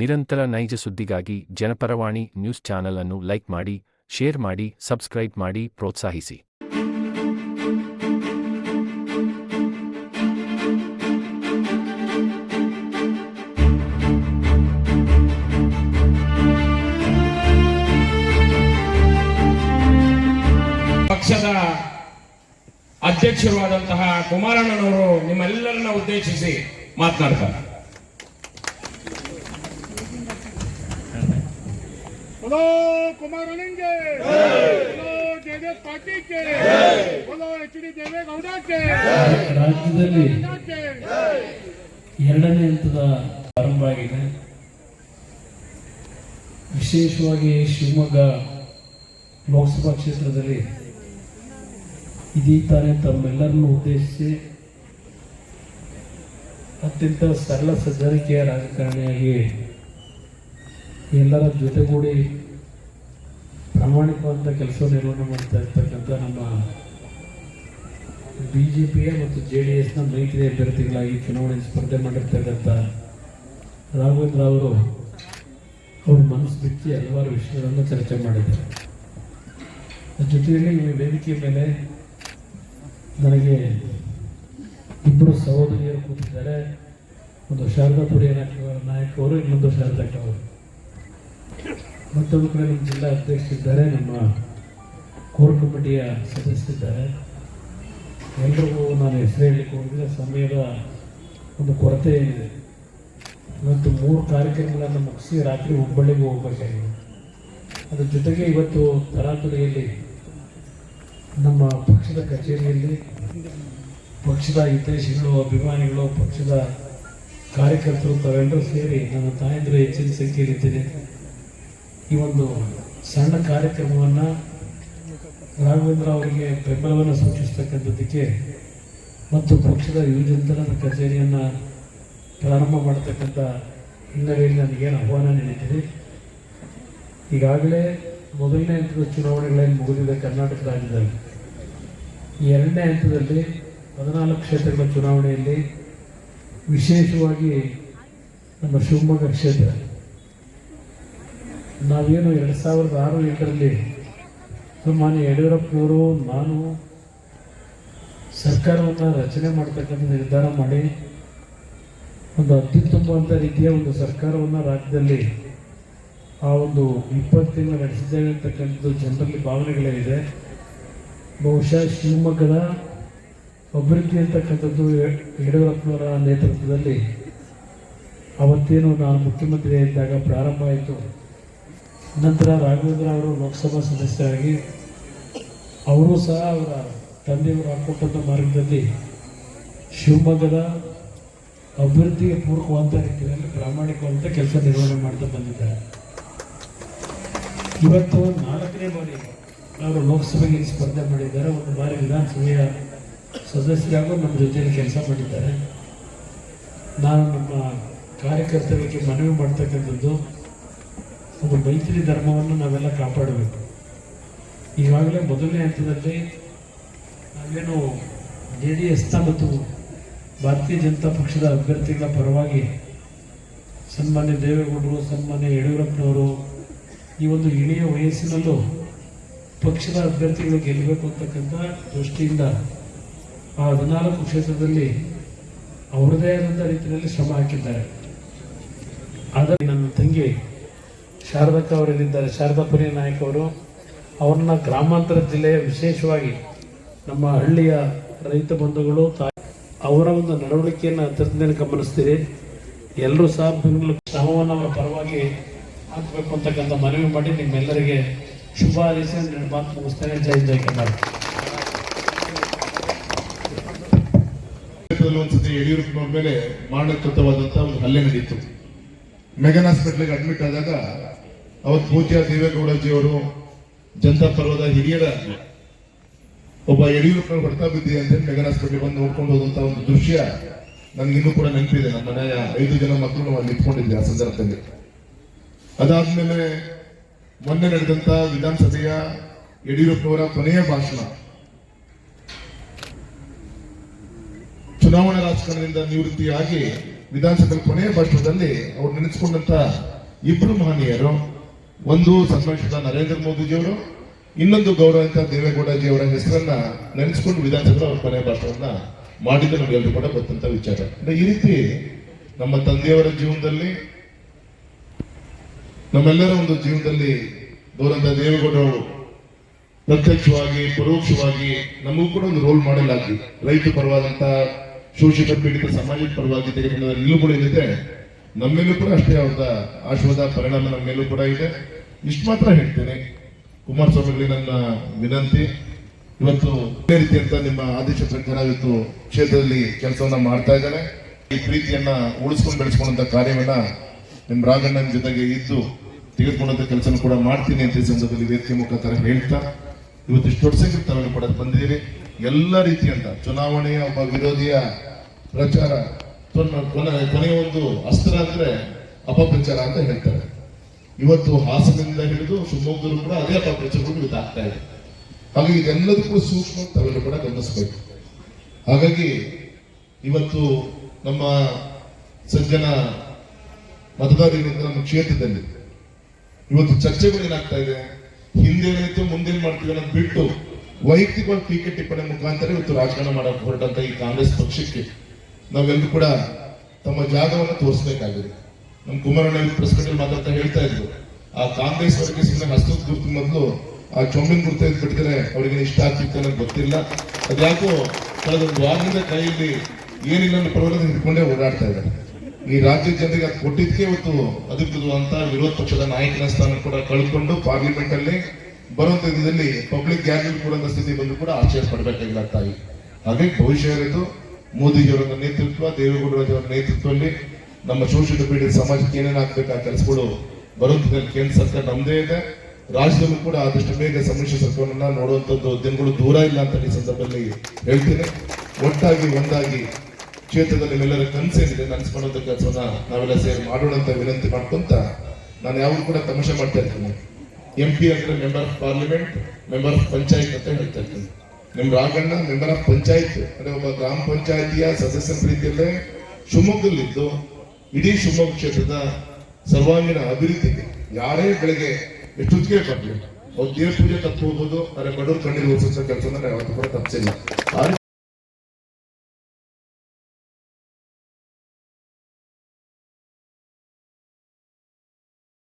ನಿರಂತರ ನೈಜ ಸುದ್ದಿಗಾಗಿ ಜನಪರವಾಣಿ ನ್ಯೂಸ್ ಚಾನೆಲ್ ಅನ್ನು ಲೈಕ್ ಮಾಡಿ, ಶೇರ್ ಮಾಡಿ, ಸಬ್ಸ್ಕ್ರೈಬ್ ಮಾಡಿ ಪ್ರೋತ್ಸಾಹಿಸಿ. ಪಕ್ಷದ ಅಧ್ಯಕ್ಷರು ಆದಂತಹ ಕುಮಾರಣ್ಣನವರು ನಿಮ್ಮೆಲ್ಲರನ್ನ ಉದ್ದೇಶಿಸಿ ಮಾತನಾಡ್ತಾರೆ. बोलो कुमार अलिंगे बोलो ಜೆಡಿಎಸ್ ಪಾರ್ಟಿಗೆ बोलो ಎಚ್ ಡಿ ದೇವೇಗೌಡಕ್ಕೆ. ರಾಜ್ಯದಲ್ಲಿ ಎರಡನೇ ಹಂತದ ಆರಂಭ ಆಗಿದೆ. ವಿಶೇಷವಾಗಿ ಶಿವಮೊಗ್ಗ ಲೋಕಸಭಾ ಕ್ಷೇತ್ರದಲ್ಲಿ ಇದೀಗ ತಾನೇ ತಮ್ಮೆಲ್ಲರನ್ನು ಉದ್ದೇಶಿಸಿ ಅತ್ಯಂತ ಸರಳ ಸಜ್ಜನಿಕೆಯ ರಾಜಕಾರಣಿಯಾಗಿ ಎಲ್ಲರ ಜೊತೆಗೂಡಿ ಪ್ರಾಮಾಣಿಕವಾದ ಕೆಲಸ ನಿರ್ವಹಣೆ ಮಾಡ್ತಾ ಇರ್ತಕ್ಕಂಥ ನಮ್ಮ ಬಿ ಜೆ ಪಿಯ ಮತ್ತು ಜೆ ಡಿ ಎಸ್ನ ಮೈತ್ರಿ ಅಭ್ಯರ್ಥಿಗಳಾಗಿ ಚುನಾವಣೆ ಸ್ಪರ್ಧೆ ಮಾಡಿರ್ತಕ್ಕಂಥ ರಾಘವೇಂದ್ರ ಅವರು, ಅವ್ರ ಮನಸ್ಸು ಬಿಚ್ಚಿ ಹಲವಾರು ವಿಷಯಗಳನ್ನು ಚರ್ಚೆ ಮಾಡಿದ್ದಾರೆ. ಜೊತೆಯಲ್ಲಿ ಈ ವೇದಿಕೆ ಮೇಲೆ ನನಗೆ ಇಬ್ಬರು ಸಹೋದರಿಯರು ಕೂತಿದ್ದಾರೆ. ಒಂದು ಶಾರದಾಪುರಿಯ ನಾಯಕ ಅವರು, ಇನ್ನೊಂದು ಶಾರದಾ ಅವರು ಮತ್ತೊಂದು ಕಡೆ ನಮ್ಮ ಜಿಲ್ಲಾ ಅಧ್ಯಕ್ಷರಿದ್ದಾರೆ ನಮ್ಮ ಕೋರ್ ಕಮಿಟಿಯ ಸದಸ್ಯರಿದ್ದಾರೆ ಎಲ್ರಿಗೂ ನಾನು ಹೆಸರು ಹೇಳಲಿಕ್ಕೆ ಹೋಗಿದ್ರೆ ಸಮಯದ ಒಂದು ಕೊರತೆ ಏನಿದೆ. ಇವತ್ತು ಮೂರು ಕಾರ್ಯಕ್ರಮಗಳನ್ನು ಮುಗಿಸಿ ರಾತ್ರಿ ಹುಬ್ಬಳ್ಳಿಗೆ ಹೋಗಬೇಕಾಗಿದೆ. ಅದ್ರ ಜೊತೆಗೆ ಇವತ್ತು ತರಾತುರಿಯಲ್ಲಿ ನಮ್ಮ ಪಕ್ಷದ ಕಚೇರಿಯಲ್ಲಿ ಪಕ್ಷದ ಹಿತೈಷಿಗಳು, ಅಭಿಮಾನಿಗಳು, ಪಕ್ಷದ ಕಾರ್ಯಕರ್ತರು ತಾವೆಲ್ಲರೂ ಸೇರಿ ನನ್ನ ತಾಯಂದಿರು ಹೆಚ್ಚಿನ ಸಂಖ್ಯೆಯಲ್ಲಿದ್ದೇನೆ. ಈ ಒಂದು ಸಣ್ಣ ಕಾರ್ಯಕ್ರಮವನ್ನು ರಾಘವೇಂದ್ರ ಅವರಿಗೆ ಬೆಂಬಲವನ್ನು ಸೂಚಿಸ್ತಕ್ಕಂಥದ್ದಕ್ಕೆ ಮತ್ತು ಪಕ್ಷದ ಯುವಜನರ ಕಚೇರಿಯನ್ನು ಪ್ರಾರಂಭ ಮಾಡತಕ್ಕಂಥ ಹಿನ್ನೆಲೆಯಲ್ಲಿ ನನಗೇನು ಆಹ್ವಾನ ನೀಡಿದ್ದೀರಿ. ಈಗಾಗಲೇ ಮೊದಲನೇ ಹಂತದ ಚುನಾವಣೆಗಳಲ್ಲಿ ಮುಗಿದಿದೆ ಕರ್ನಾಟಕ ರಾಜ್ಯದಲ್ಲಿ ಈ ಎರಡನೇ ಹಂತದಲ್ಲಿ ಹದಿನಾಲ್ಕು ಕ್ಷೇತ್ರಗಳ ಚುನಾವಣೆಯಲ್ಲಿ ವಿಶೇಷವಾಗಿ ನಮ್ಮ ಶಿವಮೊಗ್ಗ ಕ್ಷೇತ್ರ ನಾವೇನು ಎರಡು ಸಾವಿರದ ಆರು ಎಂಟರಲ್ಲಿ ಸುಮ್ಮನೆ ಯಡಿಯೂರಪ್ಪನವರು, ನಾನು ಸರ್ಕಾರವನ್ನು ರಚನೆ ಮಾಡ್ತಕ್ಕಂಥ ನಿರ್ಧಾರ ಮಾಡಿ ಒಂದು ಅತ್ಯುತ್ತಮವಾದ ರೀತಿಯ ಒಂದು ಸರ್ಕಾರವನ್ನು ರಾಜ್ಯದಲ್ಲಿ ಆ ಒಂದು ಇಪ್ಪತ್ತು ತಿಂಗಳು ನಡೆಸಿದ್ದೇವೆ ಅಂತಕ್ಕಂಥದ್ದು ಜನರಲ್ಲಿ ಭಾವನೆಗಳೇನಿದೆ ಬಹುಶಃ ಶಿವಮೊಗ್ಗದ ಅಭಿವೃದ್ಧಿ ಅಂತಕ್ಕಂಥದ್ದು ಯಡಿಯೂರಪ್ಪನವರ ನೇತೃತ್ವದಲ್ಲಿ ಅವತ್ತೇನು ನಾನು ಮುಖ್ಯಮಂತ್ರಿ ಇದ್ದಾಗ ಪ್ರಾರಂಭ ಆಯಿತು. ನಂತರ ರಾಘವೇಂದ್ರ ಅವರು ಲೋಕಸಭಾ ಸದಸ್ಯರಾಗಿ, ಅವರು ಸಹ ಅವರ ತಂದೆಯವರು ಹಾಕೊಟ್ಟಂಥ ಮಾರ್ಗದಲ್ಲಿ ಶಿವಮೊಗ್ಗದ ಅಭಿವೃದ್ಧಿಗೆ ಪೂರಕವಾದ ರೀತಿಯಲ್ಲಿ ಪ್ರಾಮಾಣಿಕವಂತ ಕೆಲಸ ನಿರ್ವಹಣೆ ಮಾಡ್ತಾ ಬಂದಿದ್ದಾರೆ. ಇವತ್ತು ನಾಲ್ಕನೇ ಬಾರಿ ಅವರು ಲೋಕಸಭೆಗೆ ಸ್ಪರ್ಧೆ ಮಾಡಿದ್ದಾರೆ. ಒಂದು ಬಾರಿ ವಿಧಾನಸಭೆಯ ಸದಸ್ಯರಾಗೂ ನಮ್ಮ ಜೊತೆಯಲ್ಲಿ ಕೆಲಸ ಮಾಡಿದ್ದಾರೆ. ನಾನು ನಮ್ಮ ಕಾರ್ಯಕರ್ತರಿಗೆ ಮನವಿ ಮಾಡ್ತಕ್ಕಂಥದ್ದು ಒಂದು ಮೈತ್ರಿ ಧರ್ಮವನ್ನು ನಾವೆಲ್ಲ ಕಾಪಾಡಬೇಕು. ಈಗಾಗಲೇ ಮೊದಲನೇ ಹಂತದಲ್ಲಿ ನಾವೇನು ಜೆ ಡಿ ಎಸ್ನ ಮತ್ತು ಭಾರತೀಯ ಜನತಾ ಪಕ್ಷದ ಅಭ್ಯರ್ಥಿಗಳ ಪರವಾಗಿ ಸನ್ಮಾನ್ಯ ದೇವೇಗೌಡರು, ಸನ್ಮಾನ್ಯ ಯಡಿಯೂರಪ್ಪನವರು ಈ ಒಂದು ಇಳಿಯ ವಯಸ್ಸಿನಲ್ಲೂ ಪಕ್ಷದ ಅಭ್ಯರ್ಥಿಗಳು ಗೆಲ್ಲಬೇಕು ಅಂತಕ್ಕಂಥ ದೃಷ್ಟಿಯಿಂದ ಆ ಹದಿನಾಲ್ಕು ಕ್ಷೇತ್ರದಲ್ಲಿ ಅವರದೇ ಆದಂಥ ರೀತಿಯಲ್ಲಿ ಶ್ರಮ ಹಾಕಿದ್ದಾರೆ. ಆದರೆ ನನ್ನ ತಂಗಿ ಶಾರದಕ್ಕ ಅವರಲ್ಲಿದ್ದಾರೆ ಶಾರದಾಪುರಿ ನಾಯಕ್ ಅವರು. ಅವ್ರನ್ನ ಗ್ರಾಮಾಂತರ ಜಿಲ್ಲೆಯ ವಿಶೇಷವಾಗಿ ನಮ್ಮ ಹಳ್ಳಿಯ ರೈತ ಬಂಧುಗಳು, ತಾಯಿ, ಅವರ ಒಂದು ನಡವಳಿಕೆಯನ್ನು ಅತ್ಯಂತ ಗಮನಿಸ್ತೀರಿ. ಎಲ್ಲರೂ ಸಹ ಬೆಂಗಳೂರು ಶ್ರಮವನ್ನು ಅವರ ಪರವಾಗಿ ಹಾಕಬೇಕು ಅಂತಕ್ಕಂಥ ಮನವಿ ಮಾಡಿ ನಿಮ್ಮೆಲ್ಲರಿಗೆ ಶುಭ ಹಾರೈಸಿ ನನ್ನ ಮಾತು ಮುಗಿಸ್ತೇನೆ. ಜೈ ಜೈ ಕರ್ನಾಟಕ. ಯಡಿಯೂರಪ್ಪನವ್ರ ಮೇಲೆ ಮಾಡಕೃತವಾದಂಥ ಒಂದು ಹಲ್ಲೆ ನಡೀತು. ಮೆಗನ್ ಹಾಸ್ಪಿಟ್ಲಿಗೆ ಅಡ್ಮಿಟ್ ಆದಾಗ ಅವತ್ತು ಪೂಜ್ಯ ದೇವೇಗೌಡಜಿ ಅವರು ಜನತಾ ಪರ್ವದ ಹಿರಿಯರ ಒಬ್ಬ ಯಡಿಯೂರಪ್ಪನ ಬರ್ತಾ ಬಿದ್ದಿ ಅಂತ ಮೆಗನ್ ಹಾಸ್ಪಿಟ್ಲಿಗೆ ಬಂದು ನೋಡ್ಕೊಂಡು ಹೋದಂತ ಒಂದು ದೃಶ್ಯ ನನ್ಗಿನ್ನೂ ಕೂಡ ನೆನಪಿದೆ. ನಮ್ಮ ಮನೆಯ ಐದು ಜನ ಮಕ್ಕಳು ನಾವು ಅಲ್ಲಿ ನಿಂತ್ಕೊಂಡಿದ್ದೆ ಆ ಸಂದರ್ಭದಲ್ಲಿ. ಅದಾದ್ಮೇಲೆ ಮೊನ್ನೆ ನಡೆದಂತ ವಿಧಾನಸಭೆಯ ಯಡಿಯೂರಪ್ಪನವರ ಕೊನೆಯ ಭಾಷಣ. ಚುನಾವಣಾ ರಾಜಕಾರಣದಿಂದ ನಿವೃತ್ತಿಯಾಗಿ ವಿಧಾನಸಭೆ ಕೊನೆಯ ಭಾಷಣದಲ್ಲಿ ಅವ್ರು ನೆನೆಸ್ಕೊಂಡಂತ ಇಬ್ರು ಮಹನೀಯರು, ಒಂದು ಸನ್ಮಾನಿಸಿದ ನರೇಂದ್ರ ಮೋದಿಜಿಯವರು, ಇನ್ನೊಂದು ಗೌರವಂತ ದೇವೇಗೌಡಜಿ ಅವರ ಹೆಸರನ್ನ ನೆನೆಸ್ಕೊಂಡು ವಿಧಾನಸಭೆ ಅವರ ಕೊನೆಯ ಭಾಷಣವನ್ನ ಮಾಡಿದ್ದು ನಮಗೆಲ್ಲರೂ ಕೂಡ ಗೊತ್ತಂತ ವಿಚಾರ. ಅಂದ್ರೆ ಈ ರೀತಿ ನಮ್ಮ ತಂದೆಯವರ ಜೀವನದಲ್ಲಿ, ನಮ್ಮೆಲ್ಲರ ಒಂದು ಜೀವನದಲ್ಲಿ ಗೌರವ ದೇವೇಗೌಡರು ಪ್ರತ್ಯಕ್ಷವಾಗಿ, ಪರೋಕ್ಷವಾಗಿ ನಮಗೂ ಕೂಡ ಒಂದು ರೋಲ್ ಮಾಡೆಲ್ ಆಗಿ, ರೈತ ಪರವಾದಂತ ಶೋಷಿತ ಪೀಡಿತ ಸಮಾಜದ ಪರವಾಗಿ ತೆಗೆದುಕೊಂಡ ನಿಲುವುಗಳು ಏನಿದೆ ನಮ್ಮೇಲೂ ಕೂಡ ಅಷ್ಟೇ ಅವರ ಆಶೀರ್ವಾದ ಪರಿಣಾಮ ನಮ್ಮ ಮೇಲೂ ಕೂಡ ಇದೆ. ಇಷ್ಟು ಮಾತ್ರ ಹೇಳ್ತೇನೆ. ಕುಮಾರಸ್ವಾಮಿಗಳಿಗೆ ನನ್ನ ವಿನಂತಿ. ಇವತ್ತು ಇದೇ ರೀತಿಯಂತ ನಿಮ್ಮ ಆದೇಶ ಸರ್ಕಾರ ಇವತ್ತು ಕ್ಷೇತ್ರದಲ್ಲಿ ಕೆಲಸವನ್ನ ಮಾಡ್ತಾ ಇದ್ದಾರೆ ಈ ಪ್ರೀತಿಯನ್ನ ಉಳಿಸ್ಕೊಂಡು ಬೆಳೆಸ್ಕೊಂಡಂತ ಕಾರ್ಯವನ್ನ ನಿಮ್ಮ ರಾಘಣ್ಣನ ಜೊತೆಗೆ ಇದ್ದು ತೆಗೆದುಕೊಂಡಂತ ಕೆಲಸ ಕೂಡ ಮಾಡ್ತೀನಿ ಅಂತ ಈ ಸಂದರ್ಭದಲ್ಲಿ ವೇದಿಕೆ ಮುಖಾಂತರ ಹೇಳ್ತಾ, ಇವತ್ತು ಇಷ್ಟು ದೊಡ್ಡ ಸಂಖ್ಯೆ ಕೂಡ ಬಂದಿದ್ದೀರಿ. ಎಲ್ಲ ರೀತಿಯಂತ ಚುನಾವಣೆಯ ಒಬ್ಬ ವಿರೋಧಿಯ ಪ್ರಚಾರ ಕೊನೆ- ಕೊನೆ- ಕೊನೆಯ ಒಂದು ಅಸ್ತ್ರ ಅಂದ್ರೆ ಅಪಪ್ರಚಾರ ಅಂತ ಹೇಳ್ತಾರೆ. ಇವತ್ತು ಹಾಸನದಿಂದ ಹಿಡಿದು ಶಿವಮೊಗ್ಗದಲ್ಲೂ ಕೂಡ ಅದೇ ಅಪಪ್ರಚಾರಗಳು ಇದಾಗ್ತಾ ಇದೆ. ಹಾಗಾಗಿ ಇದೆಲ್ಲದಕ್ಕೂ ಸೂಕ್ಷ್ಮ ತಾವೆಲ್ಲ ಕೂಡ ಗಮನಿಸಬೇಕು. ಹಾಗಾಗಿ ಇವತ್ತು ನಮ್ಮ ಸಜ್ಜನ ಮತದಾರರಿಂದ ನಮ್ಮ ಕ್ಷೇತ್ರದಲ್ಲಿ ಇವತ್ತು ಚರ್ಚೆಗಳು ಏನಾಗ್ತಾ ಇದೆ? ಹಿಂದೇನಾಯ್ತು ಮುಂದೆ ಏನ್ ಮಾಡ್ತೀವಿ ಅನ್ನೋದು ಬಿಟ್ಟು ವೈಯಕ್ತಿಕವಾಗಿ ಟೀಕೆ ಟಿಪ್ಪಣಿ ಮುಖಾಂತರ ಇವತ್ತು ರಾಜಕಾರಣ ಮಾಡಕ್ ಹೊರಟಂತ ಈ ಕಾಂಗ್ರೆಸ್ ಪಕ್ಷಕ್ಕೆ ನಾವೆಲ್ಲರೂ ಕೂಡ ತಮ್ಮ ಜಾಗವನ್ನು ತೋರಿಸಬೇಕಾಗಿದೆ. ನಮ್ಮ ಕುಮಾರಣ್ಣ ಪ್ರೆಸ್ ಕಟ್ಟಲ್ಲಿ ಮಾತಾಡ್ತಾ ಹೇಳ್ತಾ ಇದ್ರು. ಆ ಕಾಂಗ್ರೆಸ್ ಅವರಿಗೆ ಸುಮ್ಮನೆ ಹಸ್ತದ ಗುರುತು ಮೊದಲು ಆ ಚೊಂಬಿನ ಗುರುತು ಬಿಟ್ಟಿದ್ರೆ ಅವ್ರಿಗೆ ಇಷ್ಟ ಆಗ್ತಿತ್ತು ಅನ್ನೋದು ಗೊತ್ತಿಲ್ಲ. ಅದ್ಯಾಕೋ ಕಳೆದ ಒಂದು ವಾರದಿಂದ ಕೈಯಲ್ಲಿ ಏನಿಲ್ಲ ಪರವಾಗಿ ಹಿಡ್ಕೊಂಡೇ ಓಡಾಡ್ತಾ ಇದ್ದಾರೆ. ಈ ರಾಜ್ಯದ ಜನರಿಗೆ ಅದು ಕೊಟ್ಟಿದ್ದಕ್ಕೆ ಇವತ್ತು ಅಂತ ವಿರೋಧ ಪಕ್ಷದ ನಾಯಕನ ಸ್ಥಾನ ಕೂಡ ಕಳ್ಕೊಂಡು ಪಾರ್ಲಿಮೆಂಟ್ ಅಲ್ಲಿ ಬರುವಂತ ದಿನದಲ್ಲಿ ಪಬ್ಲಿಕ್ ಗ್ಯಾಲರಿ ಕೂಡ ಸ್ಥಿತಿ ಬಂದು ಕೂಡ ಆಶ್ಚರ್ಯ ಪಡಬೇಕಾಗಿಲ್ಲ ತಾಯಿ. ಹಾಗೆ ಭವಿಷ್ಯ ಇರೋದು ಮೋದಿಜಿಯವರ ನೇತೃತ್ವ, ದೇವೇಗೌಡರವರ ನೇತೃತ್ವದಲ್ಲಿ ನಮ್ಮ ಶೋಷಿತ ಪೀಡಿತ ಸಮಾಜಕ್ಕೆ ಏನೇನು ಆಗ್ಬೇಕು ಆ ಕೆಲಸಗಳು ಬರುವಂತ ಕೇಂದ್ರ ಸರ್ಕಾರ ನಮ್ದೇ ಇದೆ. ರಾಜ್ಯದಲ್ಲೂ ಕೂಡ ಆದಷ್ಟು ಬೇಗ ಸಮ್ಮಿಶ್ರ ಸರ್ಕಾರವನ್ನ ನೋಡುವಂಥದ್ದು ದಿನಗಳು ದೂರ ಇಲ್ಲ ಅಂತ ಈ ಸಂದರ್ಭದಲ್ಲಿ ಹೇಳ್ತೀನಿ. ಒಟ್ಟಾಗಿ ಒಂದಾಗಿ ಕ್ಷೇತ್ರದಲ್ಲಿ ನಿಮ್ಮೆಲ್ಲರ ಕನಸೇನಿದೆ ನನಸ್ಕೊಳ್ಳುವಂತ ಕೆಲಸವನ್ನ ನಾವೆಲ್ಲ ಸೇರಿ ಮಾಡೋಣ ಅಂತ ವಿನಂತಿ ಮಾಡ್ಕೊಂತ ನಾನು ಯಾವಾಗ ಕೂಡ ತಮಾಷೆ ಮಾಡ್ತಾ ಇರ್ತೀನಿ. ಎಂ ಪಿ ಅಂದ್ರೆ member of parliament member of panchayat ಅಂತ ಹೇಳ್ತಾ ಇರ್ತೀನಿ. ನಿಮ್ ರಾಘಣ್ಣ ಮೆಂಬರ್ ಆಫ್ ಪಂಚಾಯತ್, ಅಂದ್ರೆ ಒಬ್ಬ ಗ್ರಾಮ ಪಂಚಾಯತಿಯ ಸದಸ್ಯ ಪ್ರೀತಿಯಲ್ಲೇ ಶಿವಮೊಗ್ಗದಲ್ಲಿದ್ದು ಇಡೀ ಶಿವಮೊಗ್ಗ ಕ್ಷೇತ್ರದ ಸರ್ವಾಂಗೀಣ ಅಭಿವೃದ್ಧಿಗೆ ಯಾರೇ ಬೆಳಗ್ಗೆ ಎಷ್ಟು ಬರಲಿ ಅವ್ರು ದೇವ್ರ ಪೂಜೆ ತಪ್ಪು ಹೋಗ್ಬೋದು ಅರೆ ಬಡವ್ರ ಕಣ್ಣಿಗೆ ಓದಿಸೋ ಕೆಲಸ ಯಾವತ್ತೂ ಕೂಡ ತಪ್ಪಿಸಿಲ್ಲ. ಆ